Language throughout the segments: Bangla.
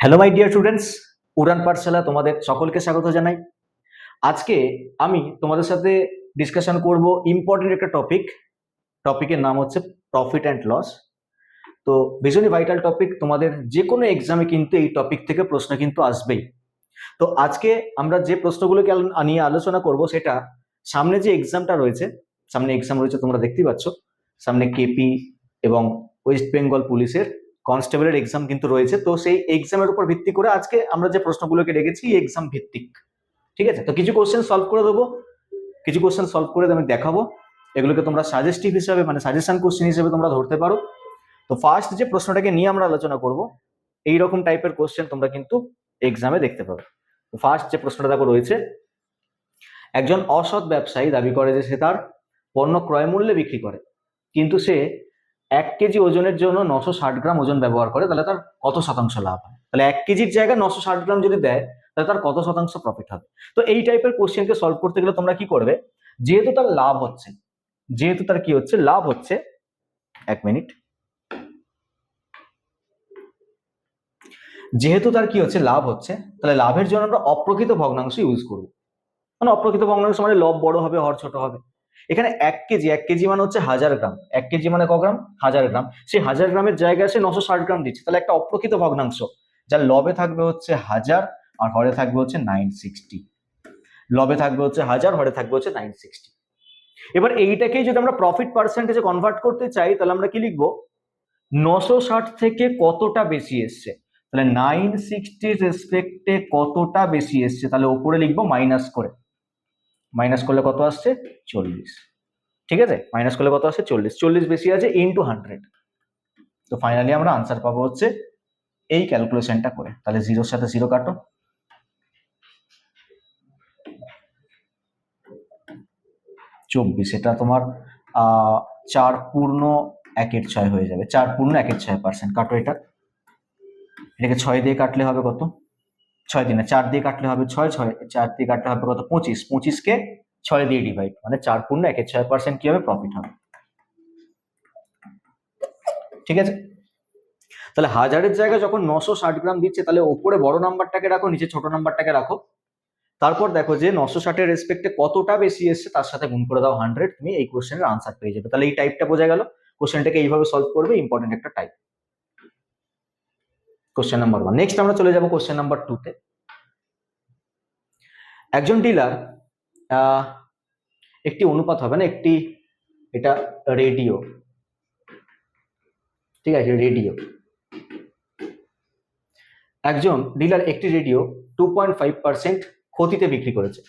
Hello my dear students Udaan Pathshala তোমাদের সকলকে স্বাগত জানাই। আজকে আমি তোমাদের সাথে ডিসকাশন করব ইম্পর্টেন্ট একটা টপিক টপিকের নাম হচ্ছে প্রফিট অ্যান্ড লস তো ভীষণই ভাইটাল টপিক তোমাদের যে কোনো এক্সামে কিন্তু এই টপিক থেকে প্রশ্ন কিন্তু আসবেই। তো আজকে আমরা যে প্রশ্নগুলোকে নিয়ে আলোচনা করব সেটা সামনে যে এক্সামটা রয়েছে, সামনে এক্সাম রয়েছে তোমরা দেখতেই পাচ্ছ। সামনে কেপি এবং ওয়েস্ট বেঙ্গল পুলিশের কনস্টেবলের এক্সাম কিন্তু রয়েছে। তো সেই এক্সামের উপর ভিত্তি করে আজকে আমরা যে প্রশ্নগুলোকে রেখেছি এক্সাম ভিত্তিক। ঠিক আছে? তো কিছু কোশ্চেন সলভ করে দেবো। কিছু কোশ্চেন সলভ করে আমি দেখাবো। এগুলোকে তোমরা সাজেস্টিভ হিসাবে মানে সাজেশন কোশ্চেন হিসেবে তোমরা ধরতে পারো। তো ফার্স্ট যে প্রশ্নটাকে নিয়ে আমরা আলোচনা করব এই রকম টাইপের কোশ্চেন তোমরা কিন্তু এক্সামে দেখতে পাবে। তো ফার্স্ট যে প্রশ্নটা দেখো রয়েছে, একজন অসৎ ব্যবসায়ী দাবি করে যে সে তার পণ্য ক্রয় মূল্যে বিক্রি করে। কিন্তু সে এক কেজি ওজনের জন্য নশো ষাট গ্রাম ওজন ব্যবহার করে, তাহলে তার কত শতাংশ লাভ হয়? তাহলে এক কেজির জায়গায় নশো ষাট গ্রাম যদি দেয়, তাহলে তার কত শতাংশ প্রফিট হবে? তো এই টাইপের কোশ্চেনকে সলভ করতে গেলে তোমরা কি করবে? যেহেতু তার লাভ হচ্ছে, যেহেতু তার কি হচ্ছে? লাভ হচ্ছে, এক মিনিট যেহেতু তার কি হচ্ছে? লাভ হচ্ছে, তাহলে লাভের জন্য আমরা অপ্রকৃত ভগ্নাংশ ইউজ করব। মানে অপ্রকৃত ভগ্নাংশ মানে লব বড় হবে, হর ছোট হবে। এখানে এক কেজি এক কেজি মানে হচ্ছে হাজার গ্রাম। এক কেজি মানে ক গ্রাম? হাজার গ্রাম। সেই হাজার গ্রামের জায়গায় সে নশো ষাট গ্রাম দিচ্ছে। তাহলে একটা অপ্রকৃত ভগ্নাংশ, যার লবে থাকবে হচ্ছে হাজার আর হরে থাকবে হচ্ছে নাইন সিক্সটি লবে থাকবে হচ্ছে হাজার, হরে থাকবে হচ্ছে নাইন সিক্সটি এবার এইটাকেই যদি আমরা প্রফিট পার্সেন্টেজে কনভার্ট করতে চাই, তাহলে আমরা কি লিখব? নশো ষাট থেকে কতটা বেশি এসছে? তাহলে নাইন সিক্সটির রেসপেক্টে কতটা বেশি এসছে? তাহলে ওপরে লিখব মাইনাস করে। মাইনাস করলে কত আসছে? চল্লিশ। ঠিক আছে? মাইনাস করলে কত আসছে? চল্লিশ। চল্লিশ বেশি আছে ইন্টু হান্ড্রেড তো ফাইনালি আমরা আনসার পাবো হচ্ছে এই ক্যালকুলেশনটা করে। তাহলে জিরোর সাথে জিরো কাটো। চব্বিশ, এটা তোমার চার পূর্ণ একের ছয় হয়ে যাবে। চার পূর্ণ একের ছয় পার্সেন্ট কাটো এটা। এটাকে ছয় দিয়ে কাটলে হবে কত? ছয় দিনে, চার দিয়ে কাটলে হবে ছয় ছয়, চার দিয়ে কাটলে হবে কত? পঁচিশ। পঁচিশকে ছয় দিয়ে ডিভাইড মানে চার পূর্ণ একের ছয় পার্সেন্ট কি প্রফিট হবে। ঠিক আছে? তাহলে হাজারের জায়গায় যখন নশো ষাট গ্রাম দিচ্ছে, তাহলে ওপরে বড় নাম্বারটাকে রাখো, নিচে ছোট নাম্বারটাকে রাখো। তারপর দেখো যে নশো ষাটের রেসপেক্টে কতটা বেশি এসছে, তার সাথে গুণ করে দাও হান্ড্রেড তুমি এই কোশ্চেনের আনসার পেয়ে যাবে। তাহলে এই টাইপটা বোঝা গেল। কোশ্চেনটাকে এইভাবে সলভ করবে ইম্পর্টেন্ট একটা type question number one next আমরা চলে যাব কোশ্চেন নাম্বার টুতে একজন ডিলার একটি অনুপাত হবে না, একটি এটা রেডিও ঠিক আছে রেডিও একজন ডিলার একটি radio two point five percent ক্ষতিতে বিক্রি করেছে।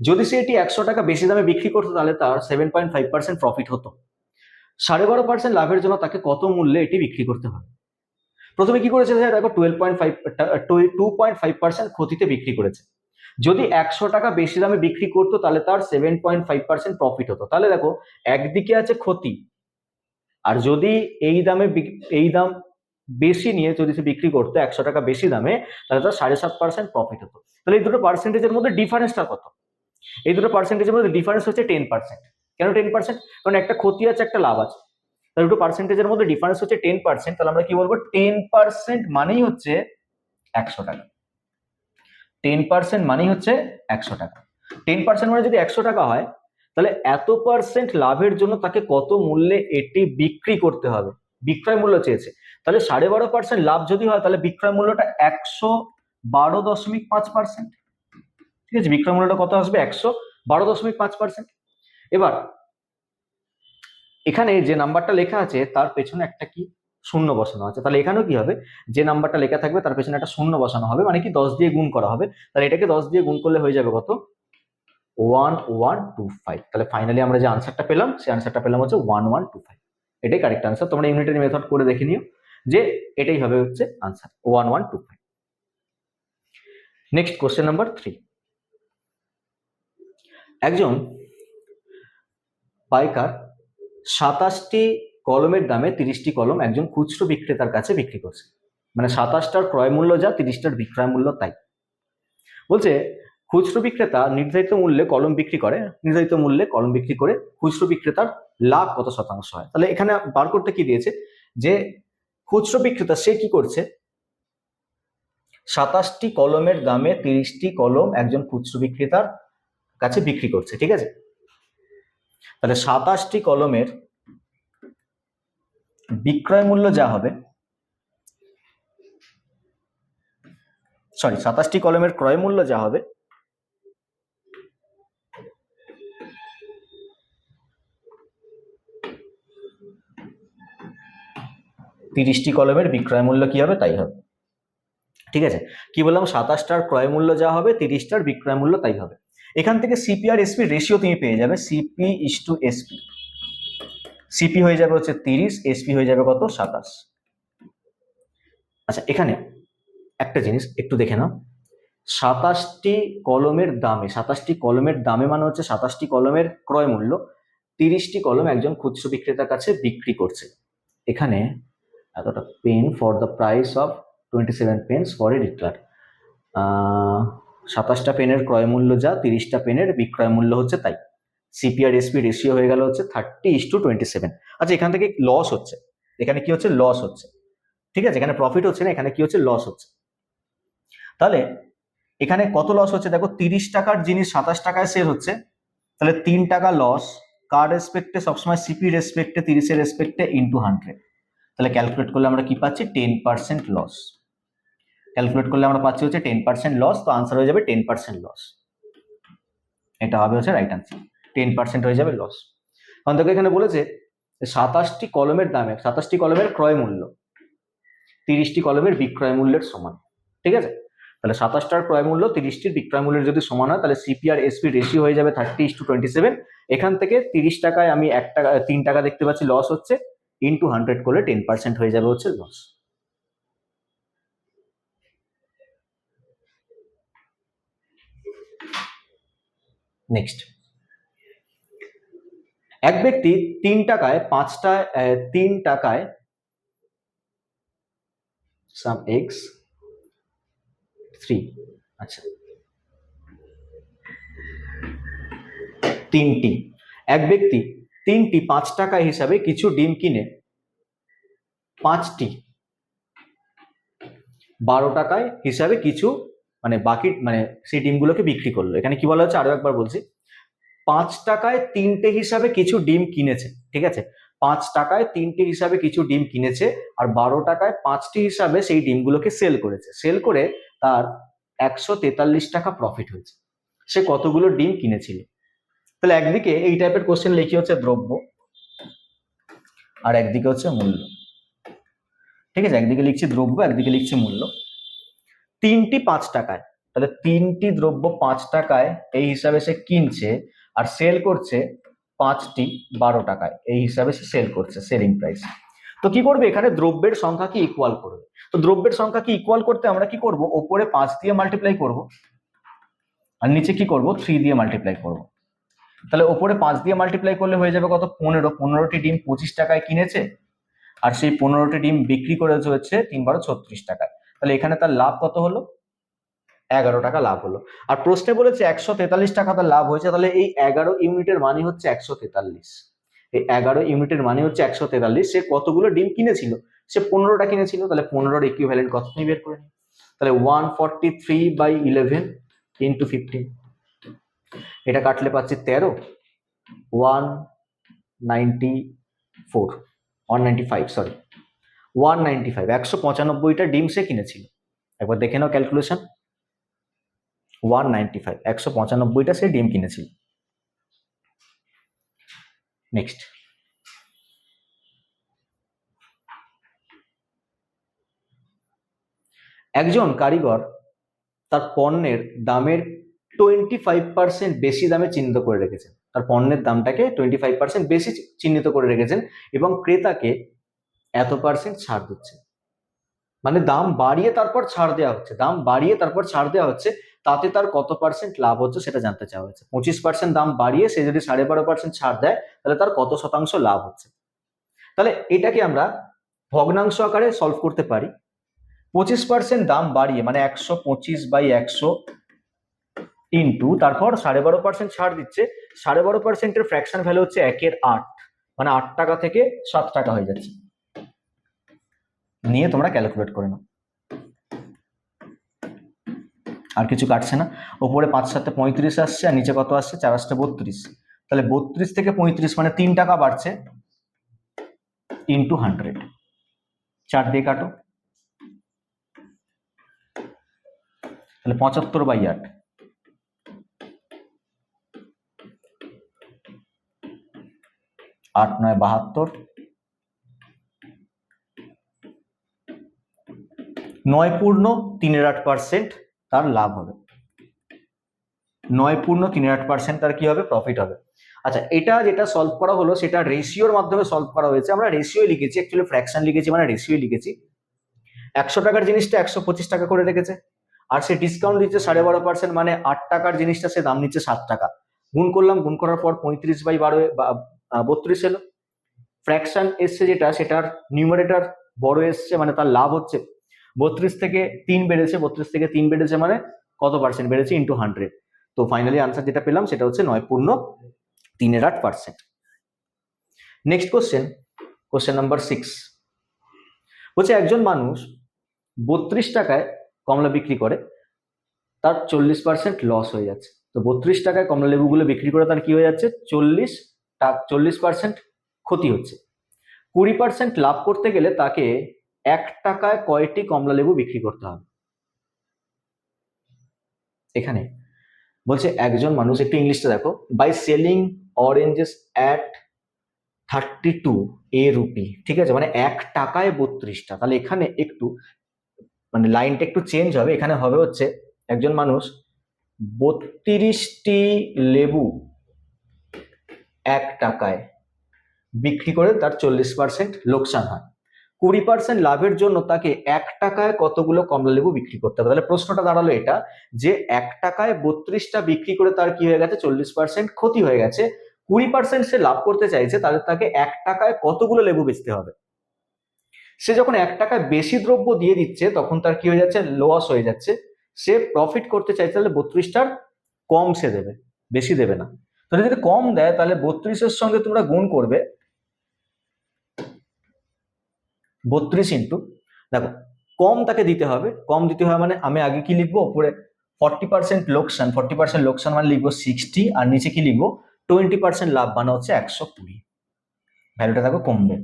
যদি সে এটি একশো টাকা বেশি দামে বিক্রি করতো, তাহলে তার seven point five percent profit হতো। সাড়ে বারো পার্সেন্ট লাভের জন্য তাকে কত মূল্যে এটি বিক্রি করতে হবে? প্রথমে কি করেছে স্যার দেখো twelve point five two point five percent ক্ষতিতে বিক্রি করেছে। যদি একশো টাকা বেশি দামে বিক্রি করতো, তাহলে তার seven point five percent profit হতো। তাহলে দেখো, একদিকে আছে ক্ষতি। আর যদি এই দামে এই দাম বেশি নিয়ে যদি সে বিক্রি করতো, একশো টাকা বেশি দামে, তাহলে তার সাড়ে সাত পার্সেন্ট প্রফিট হতো। তাহলে এই দুটো পার্সেন্টেজের মধ্যে ডিফারেন্সটা কত? এই দুটো পার্সেন্টেজের মধ্যে ডিফারেন্স হচ্ছে টেন পার্সেন্ট কেন টেন পার্সেন্ট কারণ একটা ক্ষতি আছে, একটা লাভ আছে। তাহলে দুটো পার্সেন্টেজের মধ্যে ডিফারেন্স হচ্ছে টেন পার্সেন্ট তাহলে আমরা কি বলব? টেন পার্সেন্ট মানেই হচ্ছে একশো টাকা। টেন পার্সেন্ট মানেই হচ্ছে একশো টাকা। টেন পার্সেন্ট মানে যদি একশো টাকা হয়, তাহলে এত পার্সেন্ট লাভের জন্য তাকে কত মূল্যে এটি বিক্রি করতে হবে? বিক্রয় মূল্য চেয়েছে। তাহলে সাড়ে বারো পার্সেন্ট লাভ যদি হয়, তাহলে বিক্রয় মূল্যটা একশো বারো দশমিক পাঁচ পার্সেন্ট ঠিক আছে? বিক্রয় মূল্যটা কত আসবে? একশো বারো দশমিক পাঁচ পার্সেন্ট এবার এখানে যে নাম্বারটা লেখা আছে, তার পেছনে একটা কি? শূন্য বসানো আছে। তাহলে এখানেও কি হবে? যে নাম্বারটা লেখা থাকবে, তার পেছনে একটা শূন্য বসানো হবে মানে কি দশ দিয়ে গুণ করা হবে। তাহলে এটাকে দশ দিয়ে গুণ করলে হয়ে যাবে কত? One one, two, five. তাহলে ফাইনালি আমরা যে আনসারটা পেলাম, সেই আনসারটা পেলাম হচ্ছে ওয়ান ওয়ান, টু, ফাইভ। এটাই কারেক্ট আনসার তোমরা ইউনিটের মেথড করে দেখে নিও যে এটাই হবে হচ্ছে answer one one, two, five. Next question number three একজন পাইকার সাতাশটি কলমের দামে তিরিশটি কলম একজন খুচরো বিক্রেতার কাছে বিক্রি করছে। মানে সাতাশটার ক্রয় মূল্য যা, তিরিশটার বিক্রয় মূল্য তাই। বলছে, খুচরো বিক্রেতা নির্ধারিত মূল্যে কলম বিক্রি করে, নির্ধারিত মূল্যে কলম বিক্রি করে খুচরো বিক্রেতার লাভ কত শতাংশ হয়? তাহলে এখানে বার করতে কি দিয়েছে? যে খুচরো বিক্রেতা, সে কি করছে? সাতাশটি কলমের দামে তিরিশটি কলম একজন খুচরো বিক্রেতার কাছে বিক্রি করছে, ঠিক আছে? তাহলে সাতাশটি কলমের বিক্রয় মূল্য যা হবে সরি সাতাশটি কলমের ক্রয় মূল্য যা হবে, তিরিশটি কলমের বিক্রয় মূল্য কি হবে? তাই হবে। ঠিক আছে? কি বললাম? সাতাশটার ক্রয় মূল্য যা হবে, তিরিশটার বিক্রয় মূল্য তাই হবে। এখান থেকে সিপি আর এসপি রেশিও তুমি পেয়ে যাবে CP is two SP CP হয়ে যাবে হচ্ছে তিরিশ এসপি হয়ে যাবে কত? সাতাশ। আচ্ছা এখানে একটা জিনিস একটু দেখে নাও। সাতাশটি কলমের দামে, সাতাশটি কলমের দামে মানে হচ্ছে সাতাশটি কলমের ক্রয় মূল্য, তিরিশটি কলম একজন খুচরো বিক্রেতার কাছে বিক্রি করছে। এখানে এতটা pen for the price of twenty seven pens for a retailer সাতাশটা পেনের ক্রয় মূল্য যা তিরিশটা পেনের বিক্রয় মূল্য হচ্ছে তাই। সিপিআর এসপি রেশিও হয়ে গেল হচ্ছে thirty is two twenty seven আচ্ছা এখান থেকে লস হচ্ছে। এখানে কি হচ্ছে? লস হচ্ছে। ঠিক আছে? এখানে প্রফিট হচ্ছে না, এখানে কি হচ্ছে? লস হচ্ছে। তাহলে এখানে কত লস হচ্ছে? দেখো, তিরিশ টাকার জিনিস সাতাশ টাকায় সেল হচ্ছে। তাহলে তিন টাকা লস কার রেসপেক্টে সবসময় সিপি রেসপেক্টে তিরিশের রেসপেক্টে ইন্টু হান্ড্রেড তাহলে ক্যালকুলেট করলে আমরা কি পাচ্ছি? টেন পার্সেন্ট লস ক্যালকুলেট করলে আমরা পাচ্ছি হচ্ছে টেন পার্সেন্ট লস তো আনসার হয়ে যাবে টেন পার্সেন্ট লস এটা হবে হচ্ছে রাইট আনসার টেন পার্সেন্ট হয়ে যাবে লস কারণ দেখো এখানে বলেছে সাতাশটি কলমের দামে সাতাশটি কলমের ক্রয় মূল্য, তিরিশটি কলমের বিক্রয় মূল্যের সমান, ঠিক আছে? তাহলে সাতাশটার ক্রয় মূল্য, তিরিশটির বিক্রয় মূল্যের যদি সমান হয়, তাহলে সিপিআর এসপি রেশিও হয়ে যাবে thirty is two twenty seven এখান থেকে তিরিশ টাকায় আমি এক টাকা, তিন টাকা দেখতে পাচ্ছি লস হচ্ছে ইন্টু হান্ড্রেড করলে টেন পার্সেন্ট হয়ে যাবে হচ্ছে লস নেক্সট এক ব্যক্তি তিন টাকায় পাঁচটা তিন টাকায় সাম এক্স থ্রি আচ্ছা। তিনটি। এক ব্যক্তি তিনটি, পাঁচ টাকা হিসাবে কিছু ডিম কিনে পাঁচটি, বারো টাকায় হিসাবে কিছু মানে বাকি মানে সেই ডিমগুলোকে বিক্রি করল। এখানে কি বলা হচ্ছে? আরও একবার বলছি। পাঁচ টাকায় তিনটে হিসাবে কিছু ডিম কিনেছে, ঠিক আছে? পাঁচ টাকায় তিনটে হিসাবে কিছু ডিম কিনেছে আর বারো টাকায় পাঁচটি হিসাবে সেই ডিমগুলোকে সেল করেছে। সেল করে তার একশো তেতাল্লিশ টাকা প্রফিট হয়েছে। সে কতগুলো ডিম কিনেছিল? তাহলে একদিকে এই টাইপের কোশ্চেন লিখি হচ্ছে দ্রব্য আর একদিকে হচ্ছে মূল্য। ঠিক আছে? একদিকে লিখছি দ্রব্য, একদিকে লিখছি মূল্য। তিনটি পাঁচ টাকায়। তাহলে তিনটি দ্রব্য পাঁচ টাকায় এই হিসাবে সে কিনছে আর সেল করছে পাঁচটি বারো টাকায়। এই হিসাবে সে সেল করছে সেলিং প্রাইস তো কি করবে? এখানে দ্রব্যের সংখ্যাকে ইকুয়াল করবে? তো দ্রব্যের সংখ্যাকে ইকুয়াল করতে আমরা কি করব? ওপরে পাঁচ দিয়ে মাল্টিপ্লাই করব। আর নিচে কি করব? থ্রি দিয়ে মাল্টিপ্লাই করব। তাহলে ওপরে পাঁচ দিয়ে মাল্টিপ্লাই করলে হয়ে যাবে কত? পনেরো। পনেরোটি ডিম পঁচিশ টাকায় কিনেছে। আর সেই পনেরোটি ডিম বিক্রি করে হচ্ছে তিন বারো ছত্রিশ টাকায়। তাহলে এখানে তার লাভ কত হলো? এগারো টাকা লাভ হলো। আর প্রশ্নে বলেছে একশো তেতাল্লিশ টাকা তার লাভ হয়েছে, তাহলে এই এগারো ইউনিটের মানে হচ্ছে একশো তেতাল্লিশ। এই এগারো ইউনিটের মানে হচ্ছে একশো তেতাল্লিশ। সে কতগুলো ডিম কিনেছিল? সে পনেরোটা কিনেছিল, তাহলে পনেরোর ইকুইভ্যালেন্ট কত নিয়ে বের করে নিও। তাহলে one forty three by eleven into fifteen এটা কাটলে পাচ্ছি তেরো। One ninety four one ninety five sorry one ninety five, একশো পঁচানব্বইটা ডিম সে কিনেছিল। একবার দেখে নাও ক্যালকুলেশন ওয়ান নাইনটি ফাইভ, একশো পঁচানব্বইটা সে ডিম কিনেছিল। নেক্সট একজন কারিগর তার পণ্যের দামের টোয়েন্টি ফাইভ পার্সেন্ট বেশি দামে চিহ্নিত করে রেখেছেন। তার পণ্যের দামটাকে টোয়েন্টি ফাইভ পার্সেন্ট বেশি চিহ্নিত করে রেখেছেন এবং ক্রেতাকে এত পার্সেন্ট ছাড় দিচ্ছে। মানে দাম বাড়িয়ে তারপর ছাড় দেওয়া হচ্ছে। দাম বাড়িয়ে তারপর ছাড় দেওয়া হচ্ছে, তাতে তার কত পার্সেন্ট লাভ হচ্ছে সেটা জানতে চাওয়া হয়েছে। পঁচিশ পার্সেন্ট দাম বাড়িয়ে সে যদি সাড়ে বারো পার্সেন্ট ছাড় দেয়, তাহলে তার কত শতাংশ লাভ হচ্ছে? তাহলে এটাকে আমরা ভগ্নাংশ আকারে সলভ করতে পারি। পঁচিশ পার্সেন্ট দাম বাড়িয়ে মানে একশো পঁচিশ বাই একশো ইন্টু তারপর সাড়ে বারো পার্সেন্ট ছাড় দিচ্ছে, সাড়ে বারো পার্সেন্টের ফ্র্যাকশন ভ্যালু হচ্ছে একের আট। মানে আট টাকা থেকে সাত টাকা হয়ে যাচ্ছে। নিয়ে তোমরা ক্যালকুলেট করে নাও। আর কিছু কাটছে না। ওপরে পাঁচ সাথে পঁয়ত্রিশ আসছে আর নিচে কত আসছে? চার আসতে বত্রিশ। তাহলে বত্রিশ থেকে পঁয়ত্রিশ মানে তিন টাকা বাড়ছে ইন্টু হান্ড্রেড চার দিয়ে কাটো। তাহলে পঁচাত্তর বাই আট। আট নয় বাহাত্তর। নয় পূর্ণ তিনের আট পার্সেন্ট তার লাভ হবে। নয় পূর্ণ তিনের আট পার্সেন্ট তার কি হবে? প্রফিট হবে। আচ্ছা এটা যেটা সলভ করা হলো, সেটা রেশিওর মাধ্যমে সলভ করা হয়েছে। আমরা রেশিও লিখেছি অ্যাকচুয়ালি ফ্র্যাকশন লিখেছি মানে রেশিও লিখেছি। একশো টাকার জিনিসটা একশো পঁচিশ টাকা করে রেখেছে। আর সে ডিসকাউন্ট দিচ্ছে সাড়ে বারো পার্সেন্ট মানে আট টাকার জিনিসটা সে দাম নিচ্ছে সাত টাকা। গুণ করলাম, গুণ করার পর পঁয়ত্রিশ বাই বারো বত্রিশ এলো। ফ্র্যাকশন এসছে যেটা, সেটার নিউমারেটার বড় এসছে মানে তার লাভ হচ্ছে। বত্রিশ থেকে তিন বেড়েছে, বত্রিশ থেকে তিন বেড়েছে মানে কত পার্সেন্ট বেড়েছে ইন্টু হান্ড্রেড তো ফাইনালি আনসার যেটা পেলাম সেটা হচ্ছে নয় পূর্ণ তিনের আট percent next question question number six হচ্ছে একজন মানুষ বত্রিশ টাকায় কমলা বিক্রি করে, তার চল্লিশ পার্সেন্ট লস হয়ে যাচ্ছে। তো বত্রিশ টাকায় কমলা লেবুগুলো বিক্রি করে তার কি হয়ে যাচ্ছে? চল্লিশ টাকা, চল্লিশ পার্সেন্ট ক্ষতি হচ্ছে। কুড়ি পার্সেন্ট লাভ করতে গেলে তাকে এক টাকায় কয়টি কমলা লেবু বিক্রি করতে হবে? এখানে। বলছে, একজন মানুষ, একটু ইংলিশটা দেখো। By selling oranges at thirty two a rupee ঠিক আছে? মানে এক টাকায় বত্রিশটা। তাহলে এখানে একটু মানে লাইনটা একটু চেঞ্জ হবে। এখানে হবে হচ্ছে, একজন মানুষ, বত্রিশটি লেবু এক টাকায় বিক্রি করে তার চল্লিশ পার্সেন্ট লোকসান হয়। কুড়ি পার্সেন্ট লাভের জন্য তাকে এক টাকায় কতগুলো কমলা লেবু বিক্রি করতে হবে? তাহলে প্রশ্নটা দাঁড়াল এটা, যে এক টাকায় বত্রিশটা বিক্রি করে তার কি হয়ে গেছে? চল্লিশ পার্সেন্ট ক্ষতি হয়ে গেছে। কুড়ি পার্সেন্ট সে লাভ করতে চাইছে, তাহলে তাকে এক টাকায় কতগুলো লেবু বেচতে হবে? সে যখন এক টাকায় বেশি দ্রব্য দিয়ে দিচ্ছে, তখন তার কি হয়ে যাচ্ছে? লস হয়ে যাচ্ছে। সে প্রফিট করতে চাইছে, তাহলে বত্রিশটার কম সে দেবে, বেশি দেবে না। তাহলে যদি কম দেয়, তাহলে বত্রিশের সঙ্গে তোমরা গুণ করবে বত্রিশ ইন্টু দেখো, কম তাকে দিতে হবে। কম দিতে হবে মানে আমি আগে কি লিখব? উপরে ফর্টি পার্সেন্ট লোকসান ফর্টি পার্সেন্ট লোকসান মানে লিখব সিক্সটি আর নিচে কি লিখব? টোয়েন্টি পার্সেন্ট লাভ মানে হচ্ছে একশো কুড়ি। ভ্যালুটা দেখো কমবে।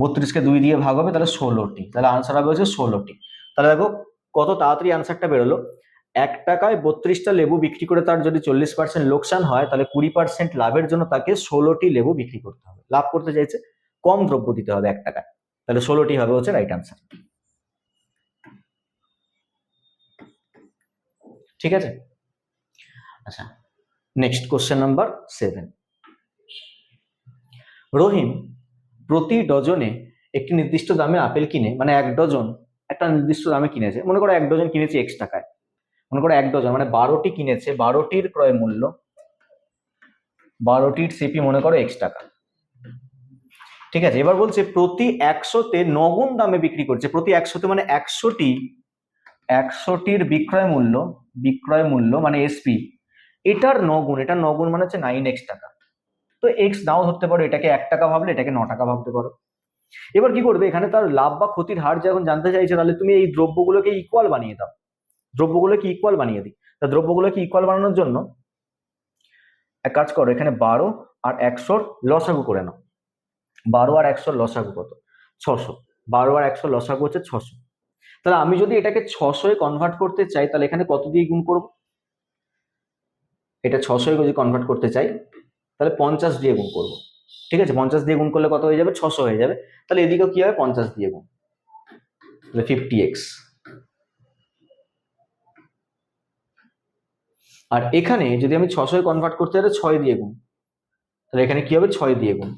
বত্রিশকে দুই দিয়ে ভাগ হবে, তাহলে ষোলোটি। তাহলে আনসার হবে হচ্ছে ষোলোটি। তাহলে দেখো, কত তাড়াতাড়ি আনসারটা বেরোলো। এক টাকায় বত্রিশটা লেবু বিক্রি করে তার যদি চল্লিশ পার্সেন্ট লোকসান হয়, তাহলে কুড়ি পার্সেন্ট লাভের জন্য তাকে ষোলোটি লেবু বিক্রি করতে হবে। লাভ করতে চাইছে, কম দ্রব্য দিতে হবে এক টাকায়। তাহলে ষোলোটি হবে হচ্ছে রাইট আনসার ঠিক আছে? আচ্ছা next question number seven Rahim প্রতি ডজনে একটি নির্দিষ্ট দামে আপেল কিনে মানে এক ডজন একটা নির্দিষ্ট দামে কিনেছে। মনে করো এক ডজন কিনেছে এক্স টাকায়। মনে করো এক ডজন মানে বারোটি কিনেছে, বারোটির ক্রয় মূল্য, বারোটির সিপি মনে করো এক্স টাকা। ঠিক আছে, এবার বলছে প্রতি একশোতে নগুণ দামে বিক্রি করছে। প্রতি একশোতে মানে একশোটি, একশোটির বিক্রয় মূল্য বিক্রয় মূল্য মানে এসপি এটার নগুণ এটার নগুণ মানে হচ্ছে নাইন এক্স টাকা। তো এক্স নাও ধরতে পারো, এটাকে এক টাকা ভাবলে এটাকে ন টাকা ভাবতে পারো। এবার কি করবে, এখানে তার লাভ বা ক্ষতির হার যখন জানতে চাইছে, তাহলে তুমি এই দ্রব্যগুলোকে ইকুয়াল বানিয়ে দাও। দ্রব্যগুলোকে ইকুয়াল বানিয়ে দিই। তা দ্রব্যগুলোকে ইকুয়াল বানানোর জন্য, এক কাজ করো, এখানে বারো আর একশোর লসাগু করে নাও। বারো আর একশোর লসাগু কত? ছশো। বারো আর একশো লসাগু হচ্ছে ছশো। তাহলে আমি যদি এটাকে ছশোয় কনভার্ট করতে চাই, তাহলে এখানে কত দিয়ে গুণ করব? এটা ছশোয় যদি কনভার্ট করতে চাই, তাহলে পঞ্চাশ দিয়ে গুণ করব। ঠিক আছে? পঞ্চাশ দিয়ে গুণ করলে কত হয়ে যাবে? ছশো হয়ে যাবে। তাহলে এদিকেও কি হবে? পঞ্চাশ দিয়ে গুণ। তাহলে ফিফটি এক্স আর এখানে যদি আমি ছশোয় কনভার্ট করতে চাই ছয় দিয়ে গুণ। তাহলে এখানে কি হবে? ছয় দিয়ে গুণ।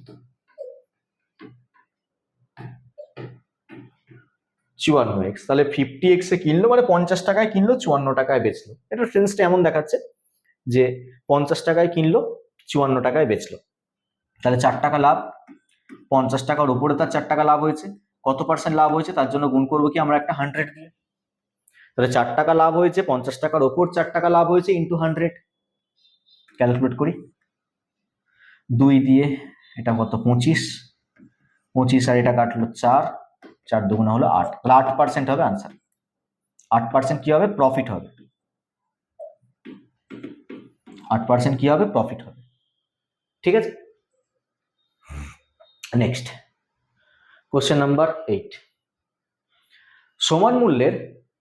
চুয়ান্ন এক্স তাহলে ফিফটি এক্সে কিনলো মানে পঞ্চাশ টাকায় কিনলো, চুয়ান্ন টাকায় বেচলো। এটা ট্রেন্সটা এমন দেখাচ্ছে যে পঞ্চাশ টাকায় কিনলো, চুয়ান্ন টাকায় বেচলো। তাহলে চার টাকা লাভ, পঞ্চাশ টাকার উপরে তার চার টাকা লাভ হয়েছে। কত পার্সেন্ট লাভ হয়েছে? তার জন্য গুণ করব কি? আমরা একটা হান্ড্রেড দিয়ে। তাহলে চার টাকা লাভ হয়েছে, পঞ্চাশ টাকার ওপর চার টাকা লাভ হয়েছে ইন্টু হান্ড্রেড ক্যালকুলেট করি। দুই দিয়ে এটা কত? পঁচিশ। পঁচিশ আর এটা কাটলো চার। চার দুগুণা হলো আট। তাহলে আট পার্সেন্ট হবে আনসার আট পার্সেন্ট কি হবে? প্রফিট হবে। আট পার্সেন্ট কি হবে? প্রফিট হবে। ঠিক আছে? নেক্সট কোশ্চেন নাম্বার এইট সমান মূল্যের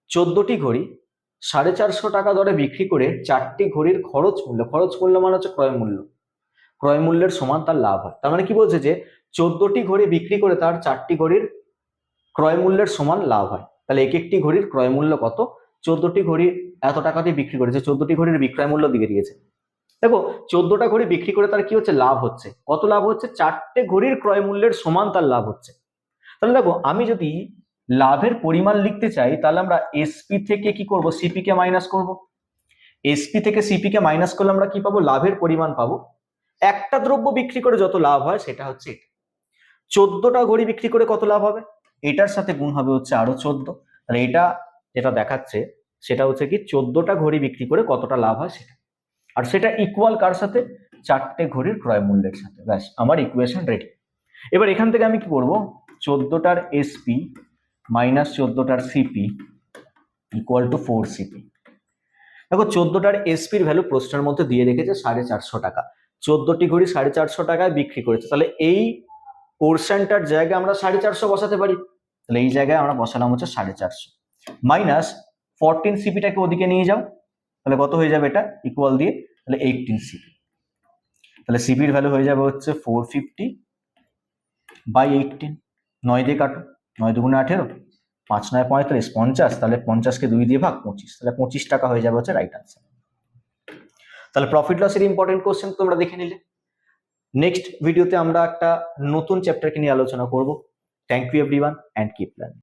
চোদ্দটি ঘড়ি সাড়ে চারশো টাকা দরে বিক্রি করে চারটি ঘড়ির খরচ মূল্য খরচ মূল্য মানে হচ্ছে ক্রয় মূল্য। ক্রয় মূল্যের সমান তার লাভ হয়। তার মানে কি বলছে যে, চোদ্দটি ঘড়ি বিক্রি করে তার চারটি ঘড়ির ক্রয় মূল্যের সমান লাভ হয়। তাহলে এক একটি ঘড়ির ক্রয় মূল্য কত? চোদ্দটি ঘড়ি এত টাকা দিয়ে বিক্রি করেছে, চোদ্দটি ঘড়ির বিক্রয় মূল্য দিয়ে দিয়েছে। দেখো, চোদ্দটা ঘড়ি বিক্রি করে তার কি হচ্ছে? লাভ হচ্ছে। কত লাভ হচ্ছে? চারটে ঘড়ির ক্রয় মূল্যের সমান তার লাভ হচ্ছে। তাহলে দেখো, আমি যদি লাভের পরিমাণ লিখতে চাই, তাহলে আমরা এসপি থেকে কি করব? সিপি কে মাইনাস করব। এসপি থেকে সিপি কে মাইনাস করলে আমরা কি পাবো? লাভের পরিমাণ পাবো। একটা দ্রব্য বিক্রি করে যত লাভ হয়, সেটা হচ্ছে এটা। চোদ্দটা ঘড়ি বিক্রি করে কত লাভ হবে? এটার সাথে গুণ হবে হচ্ছে আরও চোদ্দ। তাহলে এটা যেটা দেখাচ্ছে, সেটা হচ্ছে কি চোদ্দটা ঘড়ি বিক্রি করে কতটা লাভ হয় সেটা। আর সেটা ইকুয়াল কার সাথে? চারটে ঘড়ির ক্রয় মূল্যের সাথে। ব্যাস, আমার ইকুয়েশন রেডি এবার এখান থেকে আমি কি করব? চোদ্দটার SP minus চোদ্দটার CP equal to four CP দেখো, চোদ্দটার এসপির ভ্যালু প্রশ্নের মধ্যে দিয়ে রেখেছে সাড়ে চারশো টাকা। চোদ্দটি ঘড়ি সাড়ে চারশো টাকায় বিক্রি করেছে। তাহলে এই পোর্শনটার জায়গায় আমরা সাড়ে চারশো বসাতে পারি। তাহলে এই জায়গায় আমরা বসালাম হচ্ছে সাড়ে চারশো। মাইনাস ফোরটিন সিপিটাকে ওদিকে নিয়ে যাও। তাহলে কত হয়ে যাবে এটা? ইকুয়াল দিয়ে তাহলে এইটিন সিপি তাহলে সিপির ভ্যালু হয়ে যাবে হচ্ছে ফোর ফিফটি বাই এইটিন নয় দিয়ে কাটো। নয় দুগুণে আঠেরো। পাঁচ নয় পঁয়তাল্লিশ, পঞ্চাশ। তাহলে পঞ্চাশকে দুই দিয়ে ভাগ পঁচিশ। তাহলে পঁচিশ টাকা হয়ে যাবে হচ্ছে রাইট আনসার তাহলে প্রফিট লসের ইম্পর্টেন্ট কোশ্চেন তোমরা দেখে নিলে। নেক্সট ভিডিওতে আমরা একটা নতুন চ্যাপ্টারকে নিয়ে আলোচনা করব। Thank you everyone and keep learning